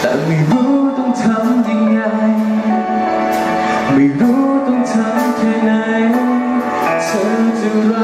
แต่ไม่รู้ต้องทำยังไง ไม่รู้ต้องทำแค่ไหนเธอจะรัก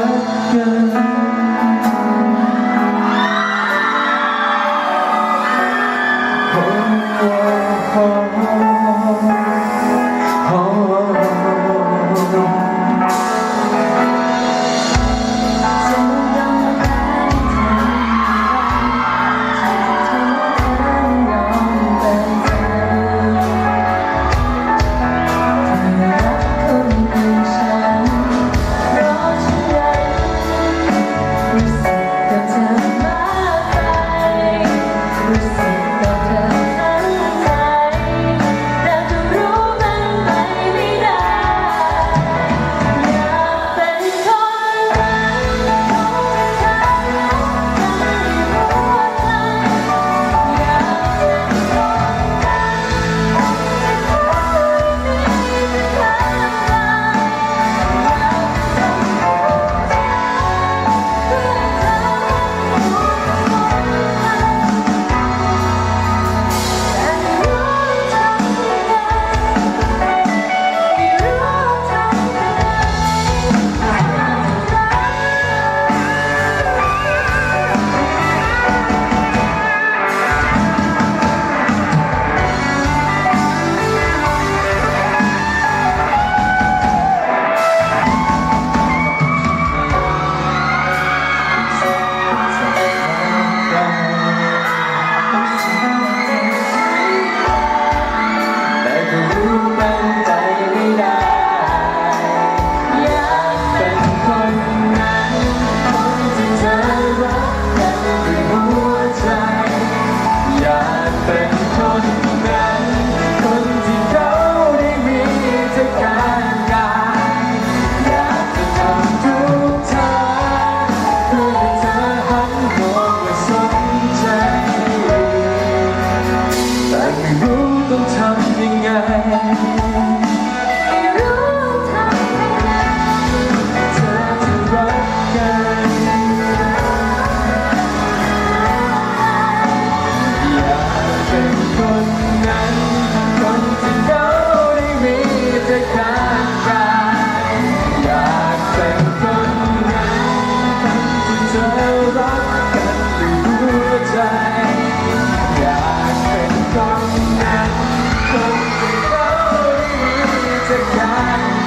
เ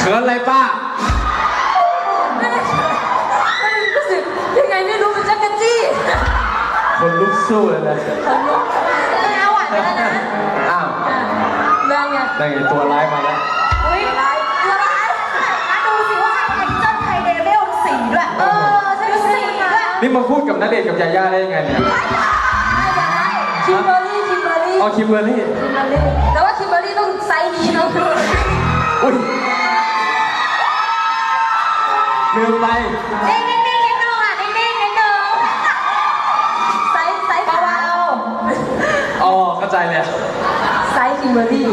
ขินอะไรป้ารู้สึกยังไงไม่รู้มันจักรจี้คนลุกสู้เลยนะคนลุกแล้วอะแล้วนะอ้าวแล้วไงนั่นไงตัวร้ายมาแล้ว นี่มาพูดกับนัเดชน์กับยาย่าได้ยังไงเนี่ยคิมเบอร์รี่คิมเบอร์รี่เอาคิมเบอร์รี่คิมเบอร์รี่แต่ว่าคิมเบอร์รี่ต้องไซส์นี้เนาะอุ้ยลืมไปนิ่งนิ่งนิ่งนิดนึงอะนิ่งนิ่งนิดนึงไซส์ไซส์เบาอ๋อเข้าใจเลยๆไซส์คิมเบอร์รี่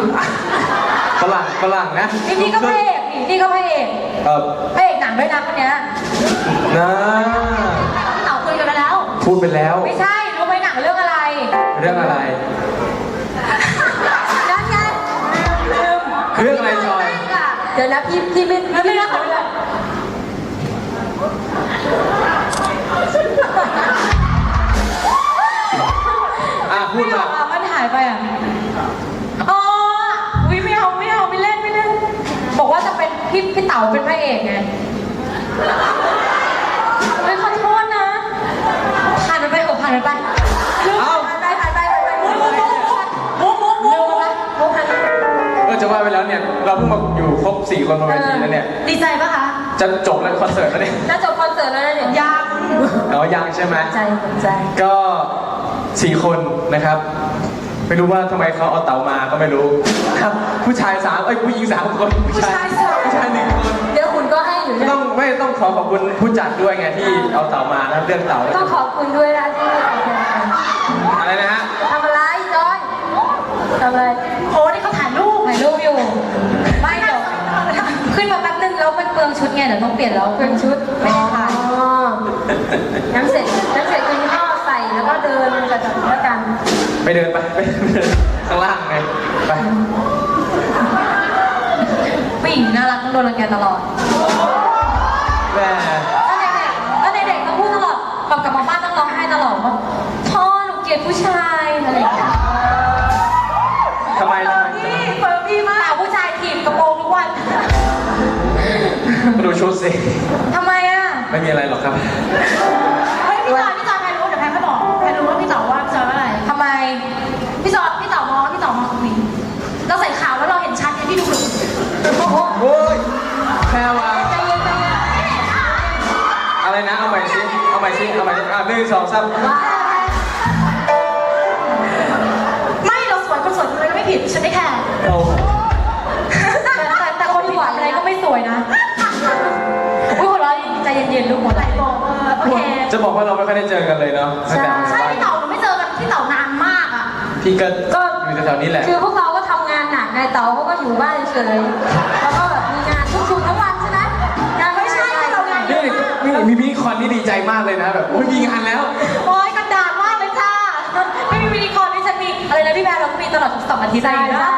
ฝรั่งฝรั่งนะนี่นี่ก็พระเอกนี่นี่ก็พระเอกเออพระเอกหนังด้วยนะคนเนี้ย นะ พูดไปแล้ว ไม่ใช่ รู้ไหมหนังเรื่องอะไร เรื่องอะไร นั่นไงลืมเรื่องอะไรจอย เดี๋ยวนะพี่พี่ไม่พี่ไม่ได้ขอเลยอะพูดมาอะมันหายไปอะอ๋อวิไม่เอาไม่เอาไม่เล่นไม่เล่น บอกว่าจะเป็นพี่พี่เต๋าเป็นพระเอกไง เพิ่งมาอยู่ครบสี่คนบนเวทีแล้วเนี่ย ดีใจปะคะ จะจบแล้วคอนเสิร์ตแล้วเนี่ยจะจบคอนเสิร์ตแล้วเนี่ยยังอ๋อยังใช่ไหมใจผมใจ ก็สี่คนนะครับ ไม่รู้ว่าทำไมเขาเอาเต่ามาก็ไม่รู้ครับ ผู้ชายสามเอ้ยผู้หญิงสามคนผู้ชายสาม ผู้ชายหนึ่งคน เดี๋ยวคุณก็ให้อยู่นะต้องไม่ต้องขอขอบคุณผู้จัดด้วยไงที่เอาเต่ามานะเรื่องเต่าแล้วก็ขอบคุณด้วยนะที่อาไปทำอะไรนะฮะ ทำอะไรจอยทำอะไรโอ้นี่เขา ชุดไงเดี๋ยวต้องเปลี่ยนแล้วเป็นชุดไม่ได้ถ่ายอ๋อน้ำเสร็จน้ำเสร็จคุณก็ใส่แล้วก็เดินไปกับแล้วกันไปเดินไปไปไปเดินข้างล่างไงไปผู้หญิงน่ารักต้องโดนรังแกตลอดแม่แล้วเด็กๆต้องพูดตลอดกลับกลับมาบ้านต้องร้องไห้ตลอดว่าพ่อหนูเกลียดผู้ชาย ชุดสิ ทำไมอะไม่มีอะไรหรอกครับ เฮ้ยพี่จอยพี่จอยแพรรู้เดี๋ยวแพรไม่บอกแพรรู้ว่าพี่ต่อว่าพี่จอยว่าอะไรทำไม พี่จอยพี่ต่อมองพี่ต่อมองตรงนี้เราใส่ขาวแล้วเราเห็นชัดไงพี่ดูหลุดโอ้โหโอ้ยแพรวาใจเย็นใจเย็นอะไรนะ เอาใหม่สิ เอาใหม่สิ เอาใหม่สิอะหนึ่งสองสามไม่เราสวยคนสวยทำอะไรก็ไม่ผิดฉันไม่แคร์ โอ้ เย็นๆลูกหัวเราะโอเคจะบอกว่าเราไม่ค่อยได้เจอกันเลยเนาะตั้งแต่มาใช่บ้านพี่เต๋าหนูไม่เจอกันพี่เต๋านานมากอะ พี่ก็ก็ อยู่แถวๆนี้แหละ คือพวกเราก็ทำงานหนักไงเต๋าเขาก็อยู่บ้านเฉยๆแล้วก็แบบมีงานทุกๆทั้งวันใช่ไหมงานไม่ใช่เรางานเยนี่อะนี่มีมินิคอนนี่ดีใจมากเลยนะแบบโอ้ยมีงานแล้ว โอ้ยกระดาษมากเลยจ้าไม่มีมินิคอนที่ฉันมีอะไรนะพี่แพรเราก็มีตลอดทุกสองอาทิตย์ใช่เลยใช่นะ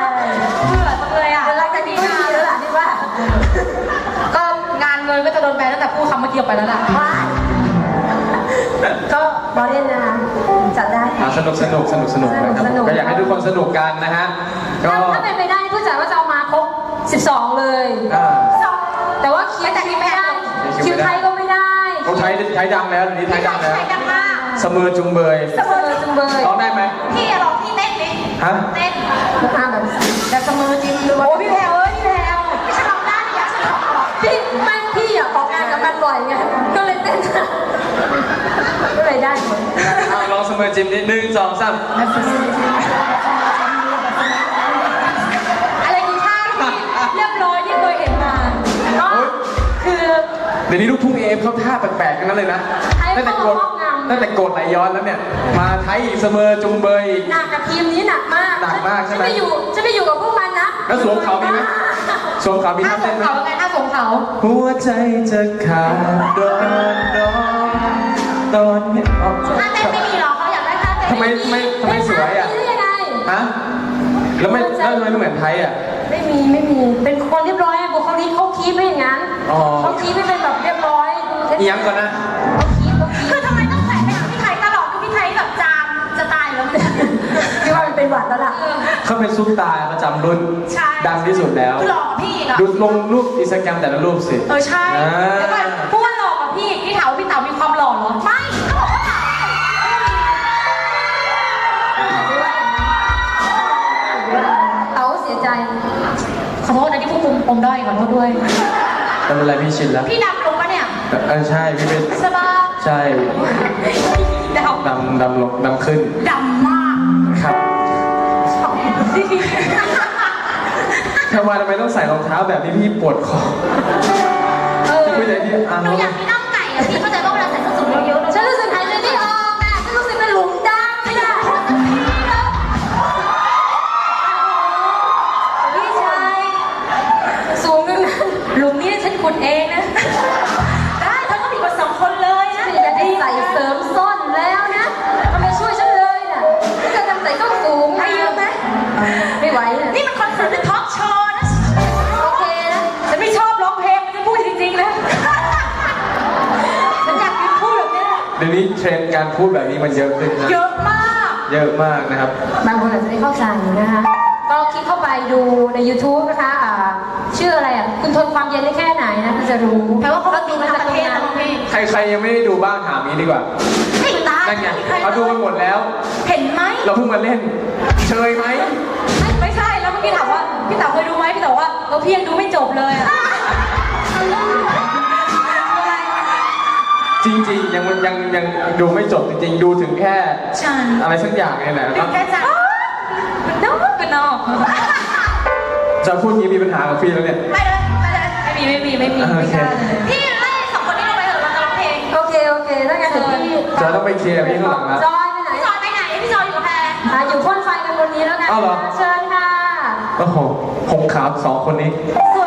เบื่อจังเลยอะเดี๋ยวหลังจากนี้ก็มีแล้วล่ะที่ว่าก็งาน เงินก็จะโดนแบนตั้งแต่พูดคำเมื่อกี้ออกไปแล้วล่ะก็บอลเล่นนะคะจัดได้อะสนุกสนุกสนุกสนุกนะครับสนุก ก็อยากให้ทุกคนสนุกกันนะฮะก็ถ้าถ้าเป็นไปได้ผู้จัดว่าจะเอามาครบ 12 เลย อ่า แต่ว่าคิวคิวไม่ได้คิคิววไม่ได้ ไทยก็ไม่ได้เขาใช้ใช้ดังแล้วเดี๋ยวนี้ใช้ดังแล้วใครดังมากเสมอจุงเบยเสมอจุงเบยร้องได้ไหมพี่อะร้องพี่เต้นดิฮะเต้นแล้วทำแบบแบบเสมอจริงหรือว่าโอ้พี่แพรเอ้ยพี่แพร ก็เลยเต้นก็เลยได้หมดอะลองเสมอจิมนิดหนึ่งสองสามอะไรคือท่าที่เรียบร้อยที่เคยเห็นมาก็คือเดี๋ยวนี้ลูกทุ่งเอฟเขาท่าแปลกๆกันนั้นเลยนะทยตั้งแต่ก็โกรธตั้งแต่โกรธไหลย้อนแล้วเนี่ย มาไทยอีกเสมอจุงเบยหนักกับทีมนี้หนักมากหนักมากใช่ไหมฉันไปอยู่ฉันไปอยู่กับพวกมันนะแล้วสวมเขามีไหมสวมเขามีท่าเต้นไหม ขาไงท่าสงเขา หัวใจจะขาดร้อนร้อนตอนเนี้ยอ๋อท่าเต้นไม่มีหรอกเขาอยากได้ท่าเต้นทำไมทำไมทำไมสวยอะไม่ได้ยังไงฮะ แล้วไม่แล้วทำไมไม่เหมือนไทยอะ ไม่มีไม่มี เป็นคนเรียบร้อยบุคลิกเขาคีบไม่อย่างนั้นอ๋อ เขาคีบไม่เป็นแบบเรียบร้อยดูเท่อีหยังก่อนนะ เขาคีบเขาคีบคือทำไมต้องใส่เป็นพี่ไทยตลอดคือพี่ไทยแบบจามจะตายแล้วเนี่ยพี่ว่ามันเป็นหวัดแล้วล่ะ เขาเป็นซุปตาร์ประจำรุ่นใช่ ดังที่สุดแล้ว หล่อกว่าพี่อีกอะดูลงรูปอินสตาแกรมแต่ละรูปสิ เออใช่อ่าเดี๋ยวก่อนพูดว่าหล่อกว่าพี่พี่เถาพี่เต๋ามีความหล่อเหรอไม่เขาบอกว่าเต๋าเสียใจ ขอโทษนะที่ผู้คุมปมด้อยขอโทษด้วยไม่เป็นไรพี่ชินแล้วพี่ดำลงปะเนี่ยเออใช่พี่เป็นใช่ปะใช่ดดำดำลงดำขึ้นำดำมากครับ ทำไมทำไมต้องใส่รองเท้าแบบนี้พี่ปวดคอเออไม่ได้ที่อะหนูอยากมีน่องไก่อะพี่เข้าใจว่าเวลาใส่ส้นสูงเยอะๆฉันรู้สึกหายใจไม่ออก การพูดแบบนี้มันเยอะขึ้นนะเยอะมาก เยอะมากนะครับ บางคนอาจจะไม่เข้าใจนะคะ ก็คลิกเข้าไปดูใน YouTube นะคะอ่าชื่ออะไรอะ คุณทนความเย็นได้แค่ไหนนะคุณจะรู้แปลว่าเขาดูมาจากประเทศนะพี่ใครๆยังไม่ได้ดูบ้างถามนี้ดีกว่าไม่ตายนั่นไงเขาดูกันหมดแล้ว เห็นไหมเราเพิ่งมาเล่น เชยไหม ไม่ไม่ใช่ แล้วเมื่อกี้ถามว่า พี่เต๋าเคยดูไหมพี่เต๋าว่าเราพี่ยังดูไม่จบเลยอะ จริงๆ ยังยังยังดูไม่จบจริงๆ ดูถึงแค่ใช่อะไรสักอย่างเนี่ยแหละครับแค่จังน้องเป็นน้องจะพูดอย่างนี้มีปัญหากับพี่แล้วเนี่ย ไม่เลยไม่เลยไม่มีไม่มีไม่มีไม่กล้าเลย พี่ไล่สองคนนี้ลงไปเถอะเราจะร้องเพลง โอเค โอเคถ้างั้นเดี๋ยวพี่จอยต้องไปเคลียร์กับพี่ข้างหลังนะ จอยไปไหนพี่จอยไปไหน พี่จอยอยู่กับแพรอะอยู่พ่นไฟกันบนนี้แล้วกันอ้าวเหรอเชิญค่ะ โอ้โหหงขาวสองคนนี้ สวย